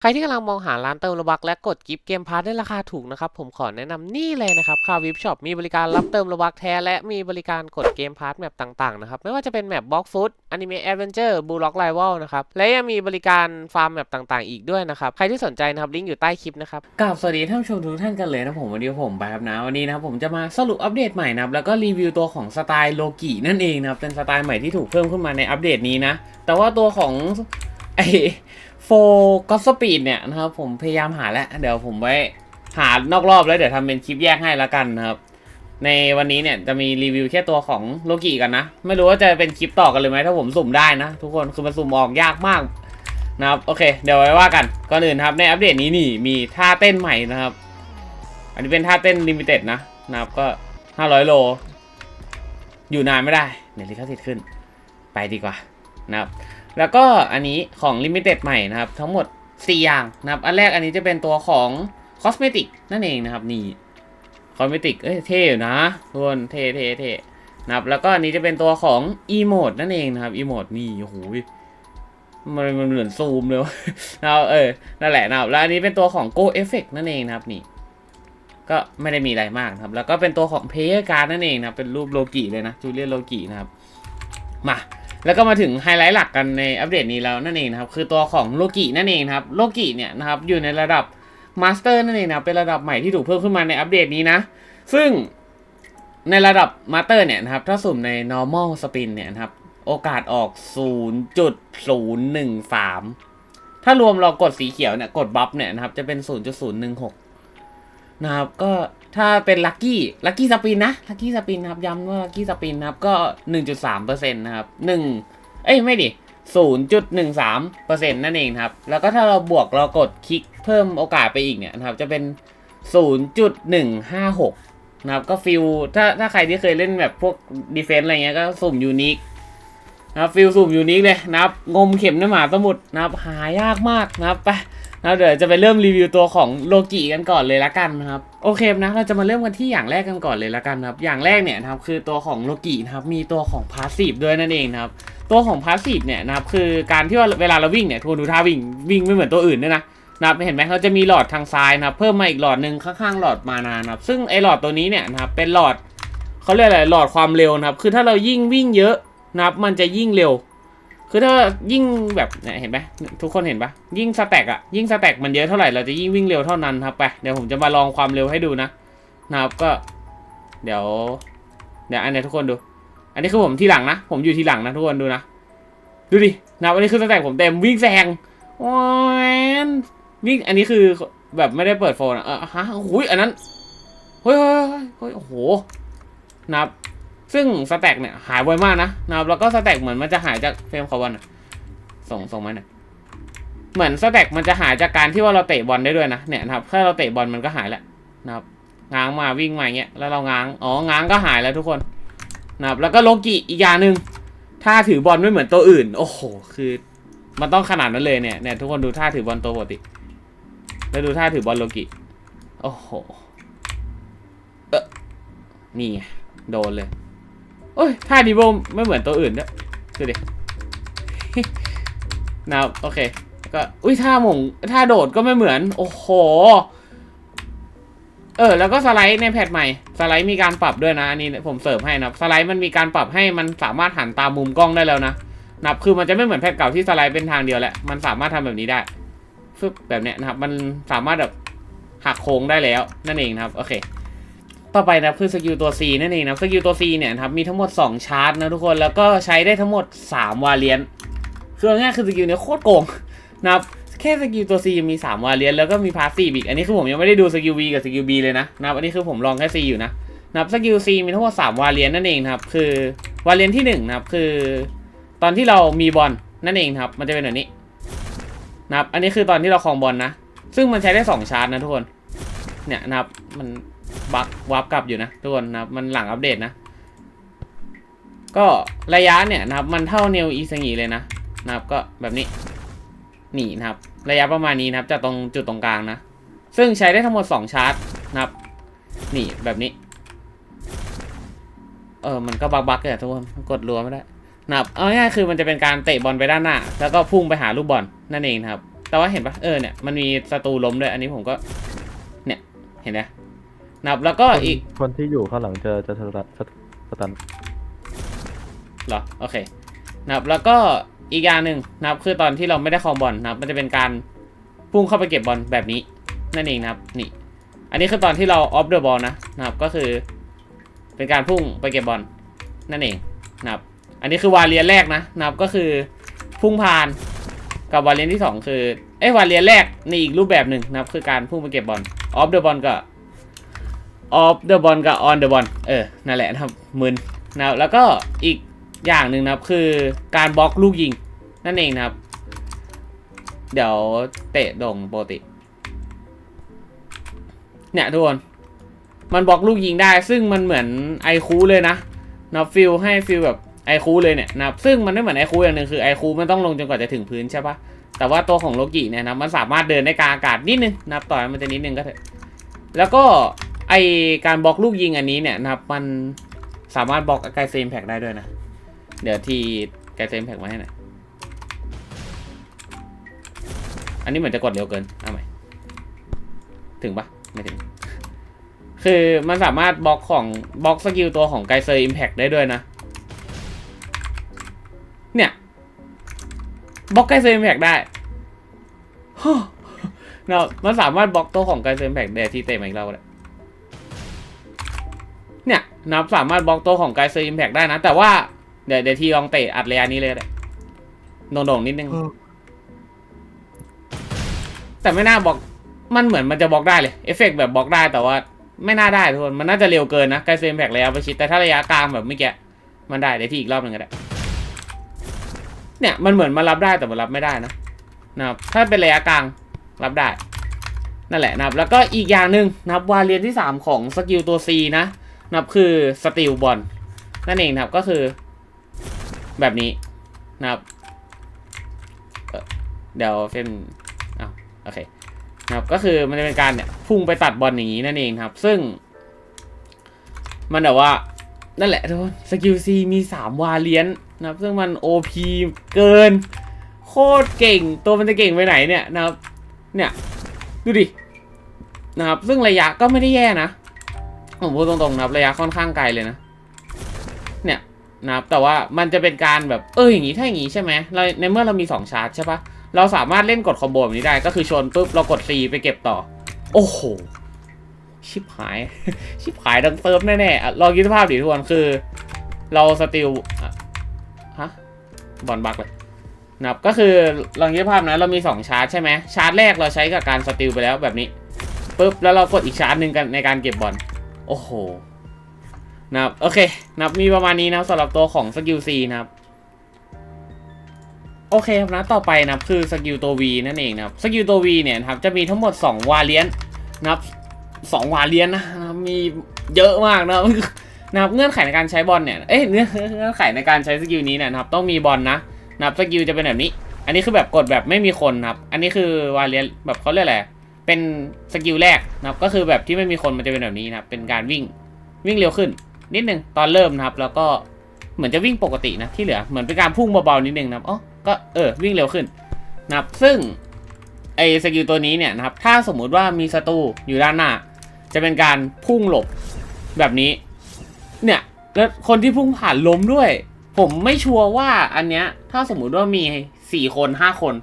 ใครที่กำลังมองหาร้านเติมโลบักและกดกิฟต์เกมพาร์ทได้ราคาถูกนะครับ ผมขอแนะนำนี่เลยนะครับคาวิฟช็อปมีบริการรับเติมโลบักแท้ และมีบริการกดเกมพาร์ทแมปต่างๆนะครับ ไม่ว่าจะเป็นแมปบล็อกฟุตอนิเมะแอดเวนเจอร์บูล็อกไลวลนะครับ และยังมีบริการฟาร์มแมปต่างๆ อีกด้วยนะครับ ใครที่สนใจนะครับ ลิงก์อยู่ใต้คลิปนะครับกราบสวัสดีท่านผู้ชมทุกท่านกันเลยนะผมวันนี้ผมแบบนะวันนี้นะครับผมจะมาสรุปอัปเดตใหม่นะครับแล้วก็รีวิวตัวของสไตล์โลกินั่นเองนะครับเป็นสไตล์ใหม่ที่ถูกเพิ่มขึ้นมาในอัปเดตนี้นะแต่ว่าตัวของไอ โฟก็สปีดเนี่ยนะครับผมพยายามหาแล้ว เดี๋ยวผมไว้หานอกรอบแล้วเดี๋ยวทำเป็นคลิปแยกให้ล้วกันนะครับ ในวันนี้เนี่ยจะมีรีวิวแค่ตัวของโลกิกันนะ ไม่รู้ว่าจะเป็นคลิปต่อกันเลยไหมถ้าผมสุ่มได้นะ ทุกคนคือมันสุ่มออกยากมากนะครับโอเค เดี๋ยวไว้ว่ากันก่อนอื่นครับในอัปเดตนี้นี่มีท่าเต้นใหม่นะครับ อันนี้เป็นท่าเต้นลิมิเต็ดนะนะครับก็ 500 โล อยู่นานไม่ได้เนี่ยลิขสิทธิ์ขึ้น ไปดีกว่านะครับ แล้วก็อันนี้ของ Limited ใหม่นะครับ ทั้งหมด 4 อย่างนะครับ อันแรกอันนี้จะเป็นตัวของ Cosmetic นั่นเองนะครับ นี่ Cosmetic เอ้ยเท่อยู่นะทุกคนเท่เท่เท่นะครับ แล้วก็อันนี้จะเป็นตัวของ Emote นั่นเองนะครับ Emote นี่โอ้โหมันมันเหมือนซูมเลยนะครับเออนั่นแหละนะครับแล้วอันนี้เป็นตัวของ Go Effect นั่นเองนะครับนี่ก็ไม่ได้มีอะไรมากครับ แล้วก็เป็นตัวของ Player Card นั่นเองนะเป็นรูปโลกิเลยนะจูเลียนโลกินะครับ มา แล้วก็มาถึงไฮไลท์หลักกันในอัปเดตนี้แล้วนั่นเองนะครับ คือตัวของโลกินั่นเองครับโลกิเนี่ยนะครับอยู่ในระดับมาสเตอร์นั่นเองนะเป็นระดับใหม่ที่ถูกเพิ่มขึ้นมาในอัปเดตนี้นะ ซึ่งในระดับมาสเตอร์เนี่ยนะครับ ถ้าสุ่มใน normal spin เนี่ยนะครับ โอกาสออก 0.013 ถ้ารวมเรากดสีเขียวเนี่ย กดบัฟเนี่ยนะครับ จะเป็น 0.016 นะครับ ก็ถ้าเป็นลัคกี้ลัคกี้สปินนะลัคกี้สปินนะครับย้ำว่าลัคกี้สปินนะครับก็ 1.3%นะครับ1เอ้ยไม่ดิ0.13%นั่นเองครับ แล้วก็ถ้าเราบวกเรากดคลิกเพิ่มโอกาสไปอีกเนี่ยนะครับ จะเป็น 0.156 นะครับ ก็ฟิลถ้าถ้าใครที่เคยเล่นแบบพวกดีเฟนส์อะไรเงี้ยก็สุ่มยูนิคนะครับฟิลสุ่มยูนิคเลยนะครับ งมเข็มในหมาสมุทรนะครับ หายากมากนะครับไป นะเดี๋ยวจะไปเริ่มรีวิวตัวของโลกิกันก่อนเลยละกันนะครับโอเคนะเราจะมาเริ่มกันที่อย่างแรกกันก่อนเลยละกันครับอย่างแรกเนี่ยนะครับคือตัวของโลกินะครับมีตัวของพาสซีฟด้วยนั่นเองนะครับตัวของพาสซีฟเนี่ยนะครับคือการที่ว่าเวลาเราวิ่งเนี่ยทุกคนดูท่าวิ่งวิ่งไม่เหมือนตัวอื่นด้วยนะนะครับเห็นไหมเขาจะมีหลอดทางซ้ายนะครับเพิ่มมาอีกหลอดหนึ่งข้างๆหลอดมานานะครับซึ่งไอหลอดตัวนี้เนี่ยนะครับเป็นหลอดเขาเรียกอะไรหลอดความเร็วนะครับคือถ้าเรายิ่งวิ่งเยอะนะครับมันจะยิ่งเร็ว คือถ้ายิ่งแบบเนี่ยเห็นไหมทุกคนเห็นปะยิ่งสแต็กอะยิ่งสแต็กมันเยอะเท่าไหร่เราจะยิ่งวิ่งเร็วเท่านั้นครับไปเดี๋ยวผมจะมาลองความเร็วให้ดูนะนะครับก็ เดี๋ยว เดี๋ยวอันนี้ทุกคนดู อันนี้คือผมทีหลังนะผมอยู่ทีหลังนะทุกคนดูนะดูดินะอันนี้คือสแต็กผมเต็มวิ่งแซงโอ้ยวิ่งอันนี้คือแบบไม่ได้เปิดโฟนอะฮะโอ้ยอันนั้นเฮ้ยเฮ้ยเฮ้ยเฮ้ยโอ้โหนะครับ ซึ่งสแต็กเนี่ยหายไวมากนะนะครับแล้วก็สแต็กเหมือนมันจะหายจากเฟรมคาร์บอนส่งส่งมาหน่อยเหมือนสแต็กมันจะหายจากการที่ว่าเราเตะบอลได้ด้วยนะเนี่ยนะครับถ้าเราเตะบอลมันก็หายแล้วนะครับง้างมาวิ่งมาอย่างเงี้ยแล้วเราง้างอ๋อง้างก็หายแล้วทุกคนนะครับแล้วก็โลกิอีกอย่างหนึ่งถ้าถือบอลไม่เหมือนตัวอื่น โอ้โหคือมันต้องขนาดนั้นเลยเนี่ยเนี่ยทุกคนดูท่าถือบอลตัวปกติ แล้วดูท่าถือบอลโลกิโอ้โหเออนี่ไงโดนเลย โอ้ยท่าดีโบไม่เหมือนตัวอื่นด้วยดูดินะโอเคก็อุ้ยท่าหมงท่าโดดก็ไม่เหมือน โอ้โห เออ แล้วก็สไลด์ในแพทใหม่ สไลด์มีการปรับด้วยนะ อันนี้ผมเสิร์ฟให้นะสไลด์มันมีการปรับให้มันสามารถหันตามมุมกล้องได้แล้วนะนะครับคือมันจะไม่เหมือนแพทเก่าที่สไลด์เป็นทางเดียวแหละ มันสามารถทำแบบนี้ได้ฟึบแบบเนี้ยนะครับ มันสามารถแบบหักโค้งได้แล้วนั่นเองนะครับ โอเค ต่อไปนะคือสกิลตัว C นั่นเองนะสกิลตัว C เนี่ยนะครับมีทั้งหมด 2 ชาร์จนะทุกคนแล้วก็ใช้ได้ทั้งหมด 3 วาเลียนคือเอาง่ายคือสกิลเนี้ยโคตรโกงนะครับแค่สกิลตัว C มี 3 วาเลียนแล้วก็มีพาสซีฟอีกอันนี้คือผมยังไม่ได้ดูสกิล V กับสกิล B เลยนะนะครับอันนี้คือผมลองแค่ C อยู่นะนะครับสกิล C มีทั้งหมด 3 วาเลียนนั่นเองครับคือวาเลียนที่1นะครับคือ ตอนที่เรามีบอลนั่นเองครับมันจะเป็นแบบนี้นะครับอันนี้คือตอนที่เราครองบอลนะ ซึ่งมันใช้ได้ 2 ชาร์จนะทุกคนเนี่ยนะครับมัน บักวับกลับอยู่นะทุกคนนะครับมันหลังอัปเดตนะ ก็ระยะเนี่ยนะครับ มันเท่าเนวอีสงีเลยนะนะครับ ก็แบบนี้หนีนะครับ ระยะประมาณนี้นะครับจากตรงจุดตรงกลางนะ ซึ่งใช้ได้ทั้งหมด 2 ชาร์จนะครับหนีแบบนี้ เออมันก็บักบักเลยทุกคนกดรัวไม่ได้นะครับเอาง่ายๆคือมันจะเป็นการเตะบอลไปด้านหน้า แล้วก็พุ่งไปหาลูกบอลนั่นเองครับ แต่ว่าเห็นปะเออเนี่ยมันมีศัตรูล้มด้วยอันนี้ผมก็ เนี่ยเห็นไหม นับแล้วก็อีกคนที่อยู่ข้างหลังจะจะสตันสสตันเหรอโอเคนะครับแล้วก็อีกอย่างหนึ่งนะครับคือตอนที่เราไม่ได้ครองบอลนะครับ มันจะเป็นการพุ่งเข้าไปเก็บบอลแบบนี้นั่นเองนะครับนี่อันนี้คือตอนที่เราออฟเดอะบอลนะนะครับก็คือ เป็นการพุ่งไปเก็บบอลนั่นเองนะครับ อันนี้คือวาเลียนแรกนะนะครับก็คือพุ่งผ่านกับวาเลียนที่สองคือเอ้ยวาเลียนแรกในอีกรูปแบบหนึ่งนะครับ คือการพุ่งไปเก็บบอลออฟเดอะบอลกั ออฟเดอะบอลกับออนเดอะบอลเออ นั่นแหละนะครับมึนนะครับแล้วก็อีกอย่างหนึ่งนะครับคือการบล็อกลูกยิง นั่นเองนะครับ เดี๋ยวเตะด่งปกติ เนี่ยทุกคน มันบล็อกลูกยิงได้ ซึ่งมันเหมือนไอคูเลยนะนะฟิลให้ฟิลแบบไอคูเลยเนี่ยนะครับซึ่งมันไม่เหมือนไอคูอย่างหนึ่งคือไอคูมันต้องลงจนกว่าจะถึงพื้นใช่ปะแต่ว่าตัวของโลกิเนี่ยนะมันสามารถเดินได้กลางอากาศนิดนึงนะครับต่อให้มันจะนิดนึงก็เถอะ แล้วก็ ไอการบล็อกลูกยิงอันนี้เนี่ยนะครับ มันสามารถบล็อกไกเซมแพกได้ด้วยนะ เดี๋ยวทีแกเซมแพ็กมาให้หน่อยอันนี้เหมือนจะกดเร็วเกินเอาใหม่ถึงปะไม่ถึง คือมันสามารถบล็อกของบล็อกสกิลตัวของไกเซอร์อิมแพกได้ด้วยนะ เนี่ยบล็อกไกเซอร์อิมแพกได้เนาะมันสามารถบล็อกตัวของไกเซอร์อิมแพกเดี๋ยวทีเตะมาอีกรอบก็ได้เนี่ย นับสามารถบล็อกตัวของไกเซอร์อิมแพกได้นะ แต่ว่าเดี๋ยวเดี๋ยวทีลองเตะอัดระยะนี้เลยก็ได้โด่งๆนิดนึง แต่ไม่น่าบล็อกมันเหมือนมันจะบล็อกได้เลยเอฟเฟกต์แบบบล็อกได้แต่ว่า ไม่น่าได้ทุกคนมันน่าจะเร็วเกินนะไกลเซมแพกระยะประชิดแต่ถ้าระยะกลางแบบเมื่อกี้มันได้เดี๋ยวทีอีกรอบหนึ่งก็ได้เนี่ยมันเหมือนมันรับได้แต่มันรับไม่ได้นะนะครับถ้าเป็นระยะกลางรับได้ นั่นแหละนะครับ แล้วก็อีกอย่างหนึ่งนะครับวาเรียนที่ 3 ของสกิลตัว C นะ นะครับคือสติลบอลนั่นเองนะครับก็คือ แบบนี้นะครับเเดี๋ยวเฟรมอ้าวโอเคนะครับก็คือมันจะเป็นการเนี่ยพุ่งไปตัดบอลอย่างนี้นั่นเองครับ ซึ่ง มันแบบว่า นั่นแหละทุกคนสกิลซีมี3วาเลียนนะครับ ซึ่งมัน OP เกิน โคตรเก่ง ตัวมันจะเก่งไปไหนเนี่ยนะครับ เนี่ย ดูดินะครับ ซึ่งระยะก็ไม่ได้แย่นะ ผมพูดตรงๆนะครับระยะค่อนข้างไกลเลยนะ เนี่ยนะครับแต่ว่ามันจะเป็นการแบบเอออย่างนี้ถ้าอย่างนี้ใช่ไหมเราในเมื่อเรามี 2 ชาร์จใช่ปะเราสามารถเล่นกดคอมโบแบบนี้ได้ก็คือชนปุ๊บเรากด C ไปเก็บต่อ โอ้โห ชิบหาย ชิบหายดังเติมแน่ๆอะลองคิดภาพดิทุกคนคือ เราสติลอะฮะบอลบักเลยนะครับก็คือลองคิดภาพนะเรามี 2 ชาร์จใช่ไหมชาร์จแรกเราใช้กับการสติลไปแล้วแบบนี้ปุ๊บแล้วเรากดอีกชาร์จหนึ่งกันในการเก็บบอล โอ้โหนะครับโอเคนะครับมีประมาณนี้นะครับสำหรับตัวของสกิล C นะครับโอเคครับนะต่อไปนะครับคือสกิลตัว V นั่นเองนะครับสกิลตัว V เนี่ยนะครับจะมีทั้งหมด 2 วาเลียนนะครับสองวาเลียนนะนะมีเยอะมากนะนะครับเงื่อนไขในการใช้บอลเนี่ยเอ้ยเงื่อนเงื่อนไขในการใช้สกิลนี้เนี่ยนะครับต้องมีบอลนะนะครับสกิลจะเป็นแบบนี้ อันนี้คือแบบกดแบบไม่มีคนนะครับอันนี้คือวาเลียนแบบเขาเรียกอะไร เป็นสกิลแรกนะครับก็คือแบบที่ไม่มีคนมันจะเป็นแบบนี้นะครับเป็นการวิ่งวิ่งเร็วขึ้น นิดนึงตอนเริ่มนะครับ แล้วก็เหมือนจะวิ่งปกตินะที่เหลือเหมือนเป็นการพุ่งเบาๆนิดนึงนะครับอ๋อก็เออวิ่งเร็วขึ้นนะครับซึ่งไอสกิลตัวนี้เนี่ยนะครับถ้าสมมุติว่ามีศัตรูอยู่ด้านหน้า จะเป็นการพุ่งหลบแบบนี้เนี่ยแล้วคนที่พุ่งผ่านล้มด้วย ผมไม่ชัวร์ว่าอันเนี้ยถ้าสมมุติว่ามีสี่คนห้าคน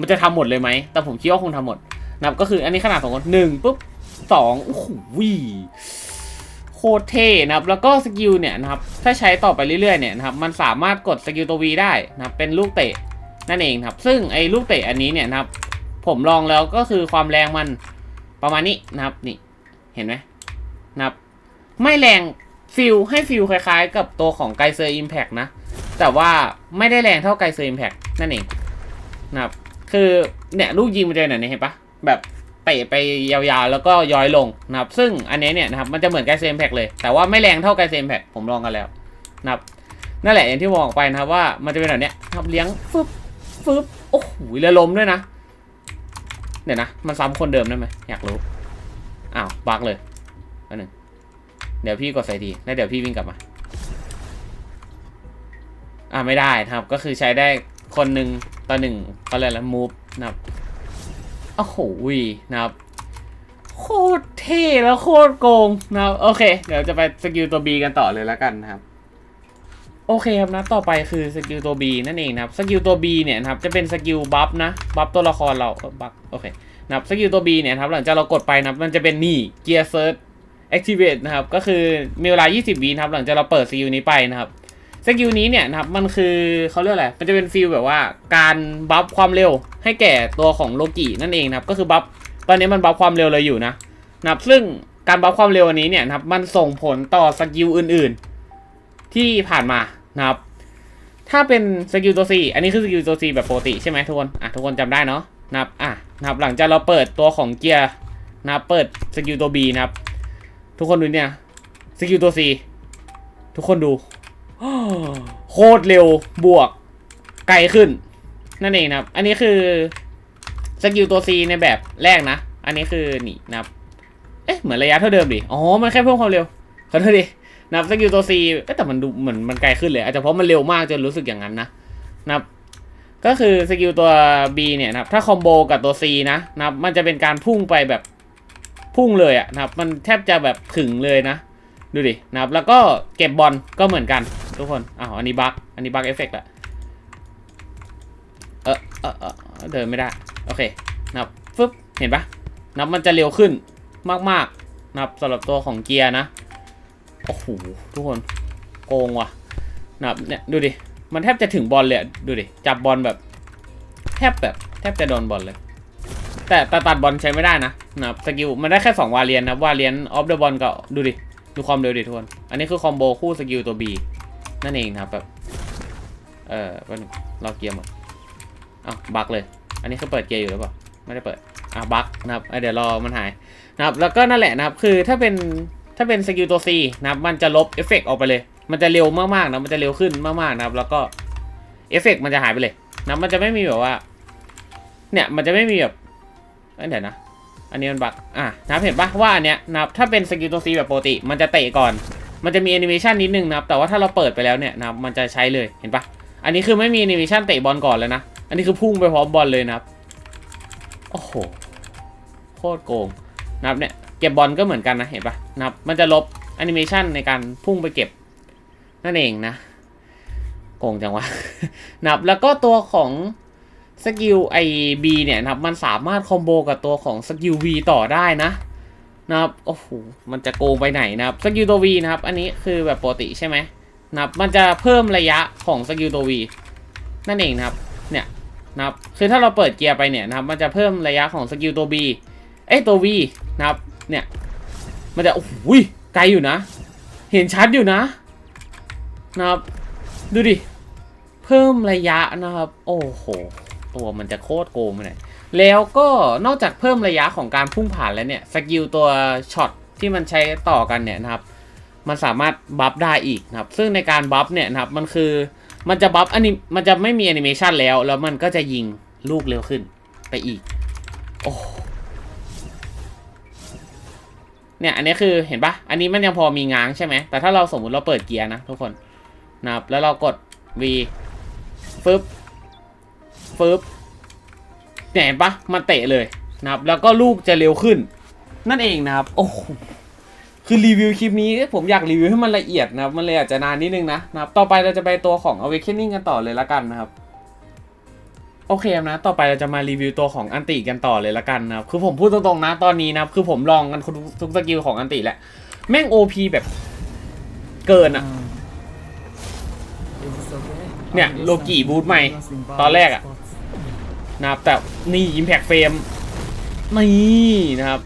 มันจะทำหมดเลยไหมแต่ผมคิดว่าคงทำหมด นะครับก็คืออันนี้ขนาดสองคนหนึ่งปุ๊บสองโอ้โหโคตรเท่นะครับแล้วก็สกิลเนี่ยนะครับถ้าใช้ต่อไปเรื่อยๆเนี่ยนะครับมันสามารถกดสกิลตัว V ได้นะครับเป็นลูกเตะนั่นเองครับ ซึ่งไอ้ลูกเตะอันนี้เนี่ยนะครับ ผมลองแล้วก็คือความแรงมันประมาณนี้นะครับนี่เห็นไหมนะครับไม่แรงฟิลให้ฟิลคล้ายๆ กับตัวของไกเซอร์อิมแพกนะ แต่ว่าไม่ได้แรงเท่าไกเซอร์อิมแพกนั่นเองนะครับคือเนี่ยลูกยิงมันจะเป็นเห็นปะ แบบเตะไปยาวๆ แล้วก็ย้อยลงนะครับ ซึ่งอันนี้เนี่ยนะครับมันจะเหมือนไกเซมแพกเลย แต่ว่าไม่แรงเท่าไกเซมแพกผมลองกันแล้วนะครับนั่นแหละอย่างที่บอกไปนะครับว่ามันจะเป็นแบบเนี้ยนะครับเลี้ยงฟึบฟึบโอ้โหแล้วล้มด้วยนะ เดี๋ยวนะ มันซ้ำคนเดิมได้ไหมอยากรู้ อ้าวบักเลยอันหนึ่งเดี๋ยวพี่กดใส่ดีแล้วเดี๋ยวพี่วิ่งกลับมา อ่าไม่ได้นะครับ ก็คือใช้ได้คนหนึ่งต่อหนึ่งเขาเรียกอะมูฟนะครับ โอ้โหนะครับโคตรเท่แล้วโคตรโกงนะครับโอเค เดี๋ยวจะไปสกิลตัว B กันต่อเลยแล้วกันนะครับ โอเคครับนะต่อไปคือสกิลตัว B นั่นเองนะครับสกิลตัว B เนี่ยนะครับจะเป็นสกิลบัฟนะบัฟตัวละครเราบัฟโอเคนะครับสกิลตัว B เนี่ยนะครับหลังจากเรากดไปนะครับมันจะเป็นนี่ Gear Search Activate นะครับก็คือมีเวลา 20วินะครับหลังจากเราเปิดสกิลนี้ไปนะครับ สกิลนี้เนี่ยนะครับมันคือเขาเรียกอะไร มันจะเป็นฟีลแบบว่าการบัฟความเร็วให้แก่ตัวของโลกินั่นเองนะครับ ก็คือบัฟตอนนี้มันบัฟความเร็วเลยอยู่นะนะครับซึ่งการบัฟความเร็วอันนี้เนี่ยนะครับมันส่งผลต่อสกิลอื่นๆ ที่ผ่านมานะครับ ถ้าเป็นสกิลตัว C อันนี้คือสกิลตัว C แบบปกติใช่ไหมทุกคนอะทุกคนจำได้เนาะนะครับอะนะครับหลังจากเราเปิดตัวของเกียร์นะครับเปิดสกิลตัว B นะครับ ทุกคนดูเนี่ยสกิลตัว C ทุกคนดู โคตรเร็วบวกไกลขึ้น นั่นเองนะครับ อันนี้คือสกิลตัว C ในแบบแรกนะ อันนี้คือนี่นะครับ เอ๊ะเหมือนระยะเท่าเดิมดิ อ๋อ มันแค่เพิ่มความเร็วขอโทษดินะครับสกิลตัว C เอ๊ะแต่มันดูเหมือนมันไกลขึ้นเลย อาจจะเพราะมันเร็วมากจนรู้สึกอย่างนั้นนะนะครับ ก็คือสกิลตัว B เนี่ยนะครับ ถ้าคอมโบกับตัว C นะนะครับ มันจะเป็นการพุ่งไปแบบพุ่งเลยอะนะครับ มันแทบจะแบบถึงเลยนะ ดูดินะครับ แล้วก็เก็บบอลก็เหมือนกัน ทุกคน อ้าว อันนี้บั๊กอันนี้บั๊กเอฟเฟกต์ละเออเออเออเดินไม่ได้ โอเค นับฟึบเห็นปะนับมันจะเร็วขึ้นมากๆนะครับสำหรับตัวของเกียร์นะ โอ้โห ทุกคน โกงว่ะนะครับเนี่ย ดูดิ มันแทบจะถึงบอลเลยดูดิ จับบอลแบบ แทบแบบ แทบจะโดนบอลเลย แต่แต่ตัดบอลใช้ไม่ได้นะนะครับสกิล มันได้แค่ 2 วาเลียนนะวาเลียนออฟเดอะบอลก็ดูดิ ดูความเร็วดิทุกคน อันนี้คือคอมโบคู่สกิลตัว B นั่นเองนะครับแบบ เออแป๊บนึงรอเกียร์หมดอ้าวบักเลย อันนี้คือเปิดเกียร์อยู่หรือเปล่า ไม่ได้เปิด อะบักนะครับเดี๋ยวรอมันหายนะครับ แล้วก็นั่นแหละนะครับ คือถ้าเป็นถ้าเป็นสกิลตัว C นะครับ มันจะลบเอฟเฟกต์ออกไปเลย มันจะเร็วมากๆนะ มันจะเร็วขึ้นมากๆนะครับ แล้วก็เอฟเฟกต์มันจะหายไปเลยนะมันจะไม่มีแบบว่า เนี่ย มันจะไม่มีแบบเอ้ยเดี๋ยวนะ อันนี้มันบักอะนะครับเห็นปะว่าอันเนี้ยนะครับถ้าเป็นสกิลตัว C แบบปกติ มันจะเตะก่อน มันจะมีแอนิเมชันนิดนึงนะครับ แต่ว่าถ้าเราเปิดไปแล้วเนี่ยนะครับ มันจะใช้เลย เห็นปะอันนี้คือไม่มีแอนิเมชันเตะบอลก่อนเลยนะ อันนี้คือพุ่งไปพร้อมบอลเลยนะครับ โอ้โห โคตรโกงนะครับเนี่ย เก็บบอลก็เหมือนกันนะ เห็นปะนะครับ มันจะลบแอนิเมชันในการพุ่งไปเก็บนั่นเองนะ โกงจังวะนะครับ แล้วก็ตัวของสกิลไอบีเนี่ยนะครับ มันสามารถคอมโบกับตัวของสกิล V ต่อได้นะ นะครับโอ้โหมันจะโกงไปไหนนะครับสกิลตัว V นะครับ อันนี้คือแบบปกติใช่ไหมนะครับมันจะเพิ่มระยะของสกิลตัว V นั่นเองนะครับเนี่ยนะครับคือถ้าเราเปิดเกียร์ไปเนี่ยนะครับ มันจะเพิ่มระยะของสกิลตัว B เอ้ยตัว V นะครับเนี่ยมันจะโอ้โหไกลอยู่นะ เห็นชัดอยู่นะนะครับดูดิเพิ่มระยะนะครับ โอ้โหตัวมันจะโคตรโกงไปไหนอย แล้วก็นอกจากเพิ่มระยะของการพุ่งผ่านแล้วเนี่ยสกิลตัวช็อตที่มันใช้ต่อกันเนี่ยนะครับมันสามารถบัฟได้อีกนะครับซึ่งในการบัฟเนี่ยนะครับมันคือมันจะบัฟอันนี้มันจะไม่มีแอนิเมชันแล้ว แล้วมันก็จะยิงลูกเร็วขึ้นไปอีกโอ้เนี่ยอันนี้คือเห็นปะอันนี้มันยังพอมีง้างใช่ไหมแต่ถ้าเราสมมุติเราเปิดเกียร์นะทุกคนนะครับแล้วเรากด V ฟึบฟึบ เนี่ยเห็นปะมันเตะเลยนะครับ แล้วก็ลูกจะเร็วขึ้น นั่นเองนะครับ โอ้โหคือรีวิวคลิปนี้ผมอยากรีวิวให้มันละเอียดนะครับ มันเลยอาจจะนานนิดนึงนะนะครับ ต่อไปเราจะไปตัวของ Awakening กันต่อเลยละกันนะครับโอเคนะ ต่อไปเราจะมารีวิวตัวของอันติกันต่อเลยละกันนะครับ คือผมพูดตรงๆนะ ตอนนี้นะครับคือผมลองกันทุกทุกสกิลของอันติแหละ แม่ง OP แบบเกินอะเนี่ยโลกิบูทใหม่ ตอนแรกอะ นะครับแต่นี่ Impact Frame นี่นะครับ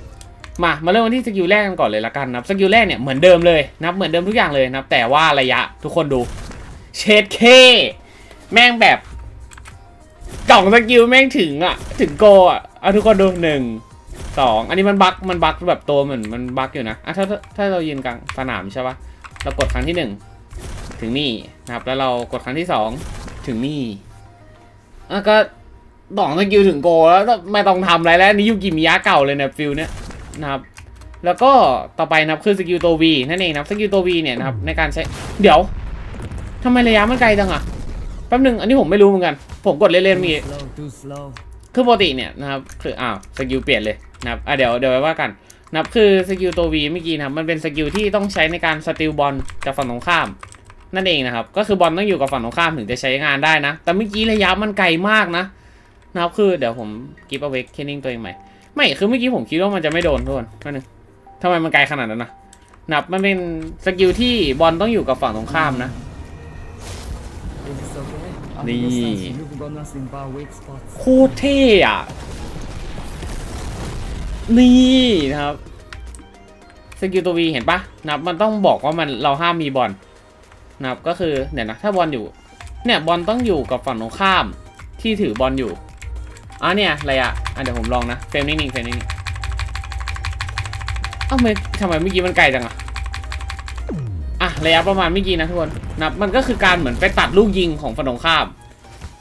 มามาเริ่มกันที่สกิลแรกกันก่อนเลยละกันนะครับสกิลแรกเนี่ยเหมือนเดิมเลยนะเหมือนเดิมทุกอย่างเลยนะแต่ว่าระยะทุกคนดูเชดเคแม่งแบบกล่องสกิลแม่งถึงอะถึงโกอะเอาทุกคนดูหนึ่งสองอันนี้มันบั๊กมันบั๊กแบบตัวเหมือนมันบั๊กอยู่นะอะถ้าถ้าถ้าเรายืนกลางสนามใช่ปะเรากดครั้งที่หนึ่งถึงนี่นะครับแล้วเรากดครั้งที่สองถึงนี่อะก็ ดองสกิลถึงโกแล้วไม่ต้องทำอะไรแล้วนี่ยูกิมิยะเก่าเลยเนี่ยฟิลเนี้ยนะครับแล้วก็ต่อไปนะครับคือสกิลตัว V นั่นเองนะครับสกิลตัว V เนี่ยนะครับในการใช้เดี๋ยวทำไมระยะมันไกลจังอะแป๊บหนึงอันนี้ผมไม่รู้เหมือนกัน ผมกดเล่นๆมีคือปกติเนี่ยนะครับคืออ้าวสกิลเปลี่ยนเลยนะครับอะเดี๋ยวเดี๋ยวไว้ว่ากันนับคือสกิลตัว V เมื่อกี้นะครับมันเป็นสกิลที่ต้องใช้ในการสติลบอลจากฝั่งตรงข้าม นั่นเองนะครับก็คือบอลต้องอยู่กับฝั่งตรงข้ามถึงจะใช้งานได้นะ แต่เมื่อกี้ระยะมันไกลมากนะ นะครับคือเดี๋ยวผมกิฟต์เอาเวกเคนนิ่งตัวเองใหม่ ไม่ คือเมื่อกี้ผมคิดว่ามันจะไม่โดนทุกคนนั่นนึงทำไมมันไกลขนาดนั้นนะนับมันเป็นสกิลที่บอลต้องอยู่กับฝั่งตรงข้ามนะ นี่โคตรเท่อะนี่นะครับสกิลตัววีเห็นปะนับมันต้องบอกว่ามันเราห้ามมีบอลนับก็คือเดี๋ยนะถ้าบอลอยู่ เนี่ยบอลต้องอยู่กับฝั่งตรงข้ามที่ถือบอลอยู่ อะเนี่ยไระยะอะเดี๋ยวผมลองนะเฟรมนิ่งๆเฟรมนิ่งๆเอ้าไม่ทำไมเมื่อกี้มันไกลจังอะอะระยะประมาณเมื่อกี้นะทุกคนนับมันก็คือการเหมือนไปตัดลูกยิงของฝั่งตรงข้าม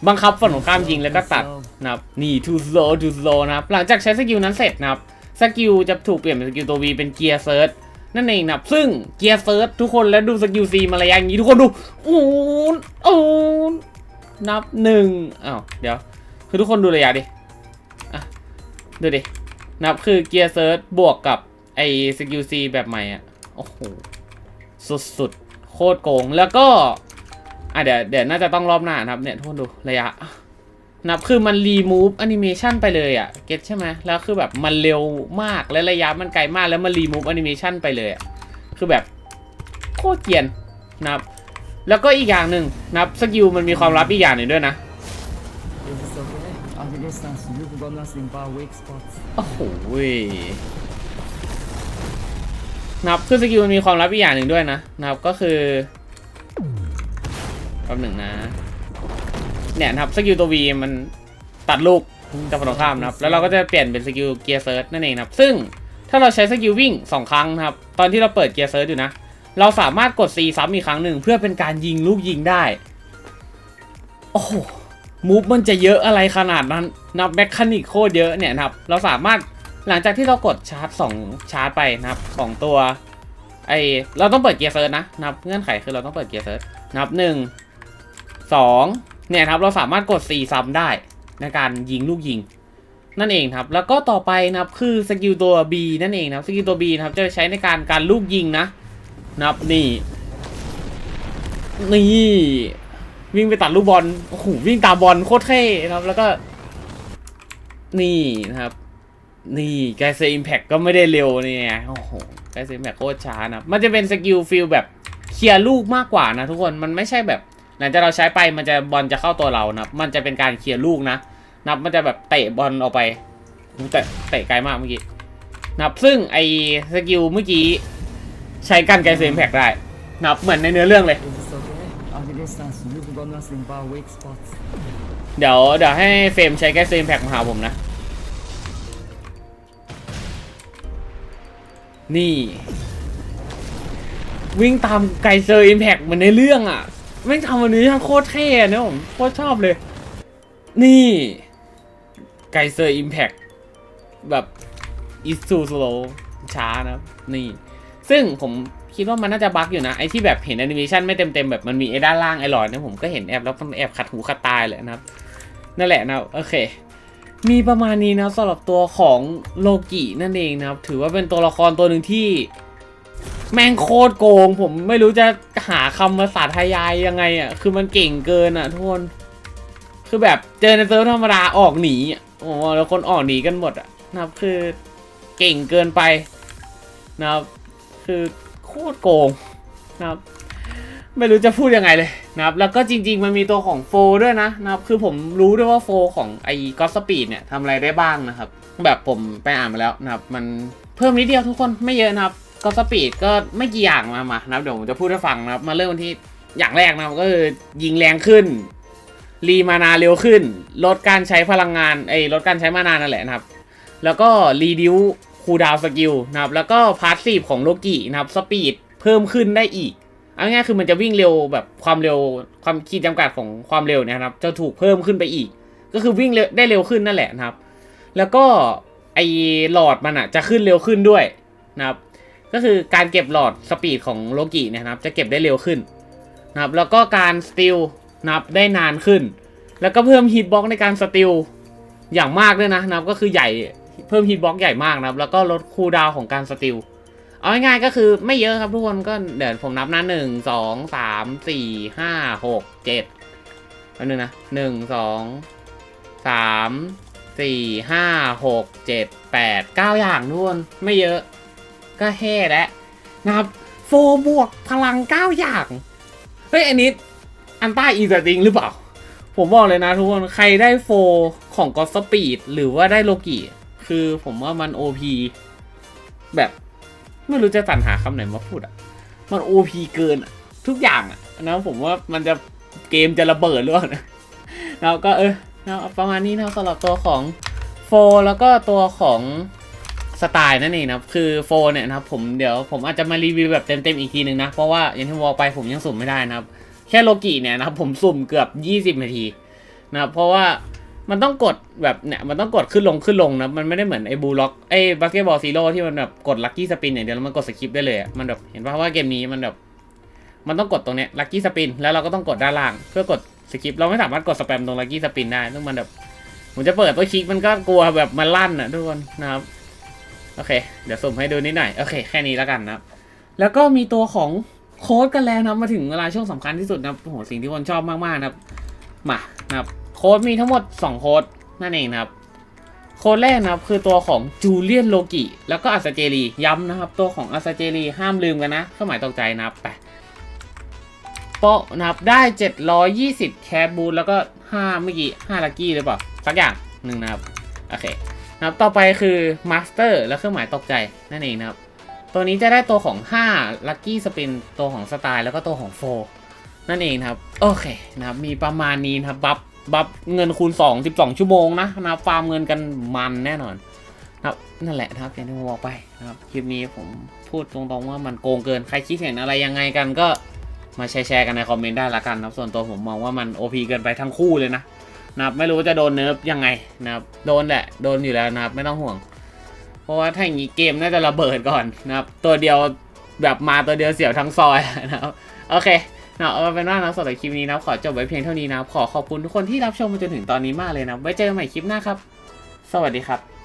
บังคับฝั่งตรงข้ามยิงแล้วก็ตัดนะครับนี่ too slow too slow นะครับหลังจากใช้สกิลนั้นเสร็จนะครับสกิลจะถูกเปลี่ยนเป็นสกิลตัว V เป็นเกียร์เซิร์ชนั่นเองนะครับซึ่งเกียร์เซิร์ชทุกคนแล้วดูสกิล C มาระยะอย่างนี้ทุกคนดูอ้นอ้นนับหนึ่งอ้าวเดี๋ยว คือทุกคนดูระยะดิอะดูดิ นับคือเกียร์เซิร์ชบวกกับไอสกิล C แบบใหม่อะ โอ้โห สุดๆ โคตรโกง แล้วก็ อะเดี๋ยวเดี๋ยวน่าจะต้องรอบหน้านะครับเนี่ยทุกคนดูระยะ นับคือมันรีมูฟแอนิเมชันไปเลยอะเก็ตใช่ไหมแล้วคือแบบมันเร็วมากและระยะมันไกลมากแล้วมันรีมูฟแอนิเมชันไปเลยอะคือแบบโคตรเกียนนะครับแล้วก็อีกอย่างหนึ่งนะครับสกิลมันมีความลับอีกอย่างหนึ่งด้วยนะ โอ้โหเว้ยนะครับคือสกิลมันมีความลับอีกอย่างหนึ่งด้วยนะนะครับก็คือแป๊บหนึ่งนะ เนี่ยนะครับสกิลตัว V มันตัดลูกจากฝั่งตรงข้ามนะครับ แล้วเราก็จะเปลี่ยนเป็นสกิลเกียร์เซิร์ชนั่นเองนะครับ ซึ่งถ้าเราใช้สกิลวิ่ง2ครั้งนะครับ ตอนที่เราเปิดเกียร์เซิร์ชอยู่นะ เราสามารถกด C ซ้ำอีกครั้งหนึ่งเพื่อเป็นการยิงลูกยิงได้ โอ้โห มูฟมันจะเยอะอะไรขนาดนั้นนับแมคคานิกโคตรเยอะเนี่ยนะครับ เราสามารถหลังจากที่เรากดชาร์จ2ชาร์จไปนะครับของตัวไอเราต้องเปิดเกียร์เซิร์ชนะนะครับเงื่อนไขคือเราต้องเปิดเกียร์เซิร์ชนับหนึ่งสองเนี่ยครับเราสามารถกด 4 ซ้ำได้ในการยิงลูกยิง นั่นเองครับ แล้วก็ต่อไปนะครับคือสกิลตัว B นั่นเองนะครับสกิลตัว B นะครับจะใช้ในการการลูกยิงนะนับนี่นี่ วิ่งไปตัดลูกบอลโอ้โหวิ่งตามบอลโคตรเท่นะครับ แล้วก็ นี่นะครับ นี่ไกเซอิมแพคก็ไม่ได้เร็วนี่ยโอ้โหไกเซอิมแพคโคตรช้านะมันจะเป็นสกิลฟิลแบบเคลียร์ลูกมากกว่านะทุกคนมันไม่ใช่แบบ หลังจากเราใช้ไปมันจะบอลจะเข้าตัวเรานะมันจะเป็นการเคลียร์ลูกนะนับมันจะแบบเตะบอลออกไปแต่เตะไกลมากเมื่อกี้นับซึ่งไอสกิลเมื่อกี้ใช้กันไกเซมแพกได้นับเหมือนในเนื้อเรื่องเลย เดี๋ยวเดี๋ยวให้เฟรมใช้ไกเซมแพกมาหาผมนะ นี่ วิ่งตามไกเซอร์อิมแพกเหมือนในเรื่องอะแม่งทำวันนี้ทังโคตรเท่อะนะผมโคตรชอบเลย นี่ ไกเซอร์อิมแพกแบบอิสูสโลช้านะ นี่ ซึ่งผม คิดว่ามันน่าจะบั๊กอยู่นะ ไอที่แบบเห็นแอนิเมชันไม่เต็มๆแบบมันมีไอ้ด้านล่างไอ้หลอดเนี่ยผมก็เห็นแอบแล้วมันแอบขัดหูขัดตายเลยนะครับ นั่นแหละนะโอเค มีประมาณนี้นะสำหรับตัวของโลกินั่นเองนะครับ ถือว่าเป็นตัวละครตัวหนึ่งที่ แม่งโคตรโกง ผมไม่รู้จะหาคำภาษาไทยยายยังไงอะคือมันเก่งเกินอะทุกคนคือแบบเจอในเซิร์ฟธรรมดาออกหนีโอ้แล้วคนออกหนีกันหมดอะนะครับคือเก่งเกินไปนะครับคือ โคตรโกงนะครับไม่รู้จะพูดยังไงเลยนะครับ แล้วก็จริง ๆ มันมีตัวของโฟด้วยนะนะครับ คือผมรู้ด้วยว่าโฟของไอ้ก็สปีดเนี่ยทำอะไรได้บ้างนะครับ แบบผมไปอ่านมาแล้วนะครับ มันเพิ่มนิดเดียวทุกคนไม่เยอะนะครับก็สปีดก็ไม่กี่อย่างมามานะครับเดี๋ยวผมจะพูดให้ฟังนะครับ มาเริ่มที่อย่างแรกนะครับก็คือยิงแรงขึ้น รีมานาเร็วขึ้น ลดการใช้พลังงานไอ้ลดการใช้มานานั่นแหละนะครับ แล้วก็รีดิว คูดาวสกิลนะครับแล้วก็พาสซีฟของโลกินะครับสปีดเพิ่มขึ้นได้อีกเอาง่ายคือมันจะวิ่งเร็วแบบความเร็วความขีดจำกัดของความเร็วเนี่ยนะครับ จะถูกเพิ่มขึ้นไปอีก ก็คือวิ่งเร็วได้เร็วขึ้นนั่นแหละนะครับ แล้วก็ไอหลอดมันอะจะขึ้นเร็วขึ้นด้วยนะครับก็คือการเก็บหลอดสปีดของโลกิเนยนะครับ จะเก็บได้เร็วขึ้นนะครับแล้วก็การสติลนะครับได้นานขึ้น แล้วก็เพิ่มฮิตบ็อกในการสติลอย่างมากด้วยนะนะครับ ก็คือใหญ่ เพิ่มฮิตบ็อกใหญ่มากนะครับ แล้วก็ลดคูลดาวของการสติล เอาง่ายๆก็คือไม่เยอะครับทุกคนก็เดี๋ยวผมนับนะหนึ่งสองสามสี่ห้าหกเจ็ดอันนึงนะหนึ่งสองสามสี่ห้าหกเจ็ดแปดเก้าอย่างทุกคนไม่เยอะก็แห่แล้วนะครับโฟบวกพลังเก้าอย่างเฮ้ยอันนี้อันต้าอีสติงหรือเปล่า ผมบอกเลยนะทุกคน ใครได้โฟของกอสปีดหรือว่าได้โลกิ คือผมว่ามัน OP แบบไม่รู้จะสรรหาคำไหนมาพูดอะ มัน OP เกินทุกอย่างอะนะผมว่ามันจะเกมจะระเบิดหรือเปล่านะแล้วก็เออนะประมาณนี้นะสำหรับตัวของโฟแล้วก็ตัวของสไตล์นั่นเองนะครับคือโฟเนี่ยนะครับผมเดี๋ยวผมอาจจะมารีวิวแบบเต็มๆอีกทีหนึ่งนะ เพราะว่าอย่างที่บอกไปผมยังสุ่มไม่ได้นะครับ แค่โลกิเนี่ยนะครับผมสุ่มเกือบ 20 นาทีนะครับเพราะว่า มันต้องกดแบบเนี่ยมันต้องกดขึ้นลงขึ้นลงนะมันไม่ได้เหมือนไอ้บูล็อกไอ้บาสเก็ตบอลซีโร่ที่มันแบบกดลัคกี้สปินอย่างเดียวแล้วมันกดสกิปได้เลยอะมันแบบเห็นป่ะว่าเกมนี้มันแบบมันต้องกดตรงเนี้ยลัคกี้สปินแล้วเราก็ต้องกดด้านล่าง เพื่อกดสกิปเราไม่สามารถกดสแปมตรงลัคกี้สปินได้ต้องมันแบบผมจะเปิดตัวคลิกมันก็กลัวแบบมันลั่นอะทุกคนนะครับโอเค เดี๋ยวสุ่มให้ดูนิดหน่อยโอเคแค่นี้แล้วกันนะครับแล้วก็มีตัวของโค้ดกันแล้วนะมาถึงเวลาช่วงสำคัญที่สุดนะโอ้โหสิ่งที่คนชอบมากๆนะครับมานะครับ โค้ดมีทั้งหมด 2 โค้ดนั่นเองนะครับ โค้ดแรกนะครับคือตัวของจูเลียนโลกิแล้วก็อัสเจรีย้ำนะครับ ตัวของอัสเจรีห้ามลืมกันนะเครื่องหมายตกใจนะครับไปโปะนับได้ 720 แคบูทแล้วก็ 5 เมื่อกี้ 5 ลักกี้หรือเปล่า สักอย่างหนึ่งนะครับ โอเคนะครับต่อไปคือมาสเตอร์และเครื่องหมายตกใจนั่นเองนะครับ ตัวนี้จะได้ตัวของ5 Lucky Spin ตัวของสไตล์แล้วก็ตัวของโฟนั่นเองครับ โอเคนะครับ มีประมาณนี้นะครับ บัฟ บัฟเงินคูณ 2 12 ชั่วโมงนะนะฟาร์มเงินกันมันแน่นอนนะครับนั่นแหละนะครับอย่างที่ผมบอกไปนะครับคลิปนี้ผมพูดตรงๆว่ามันโกงเกินใครคิดเห็นอะไรยังไงกันก็มาแชร์ๆกันในคอมเมนต์ได้ละกันนะครับส่วนตัวผมมองว่ามัน OP เกินไปทั้งคู่เลยนะนะครับไม่รู้จะโดนเนิร์ฟยังไงนะครับโดนแหละโดนอยู่แล้วนะครับไม่ต้องห่วง เพราะว่าถ้าอย่างนี้เกมน่าจะระเบิดก่อนนะครับตัวเดียวแบบมาตัวเดียวเสียวทั้งซอยนะครับโอเค นะเอาเป็นว่านะสำหรับคลิปนี้นะขอจบไว้เพียงเท่านี้นะขอขอบคุณทุกคนที่รับชมมาจนถึงตอนนี้มากเลยนะไว้เจอกันใหม่คลิปหน้าครับ สวัสดีครับ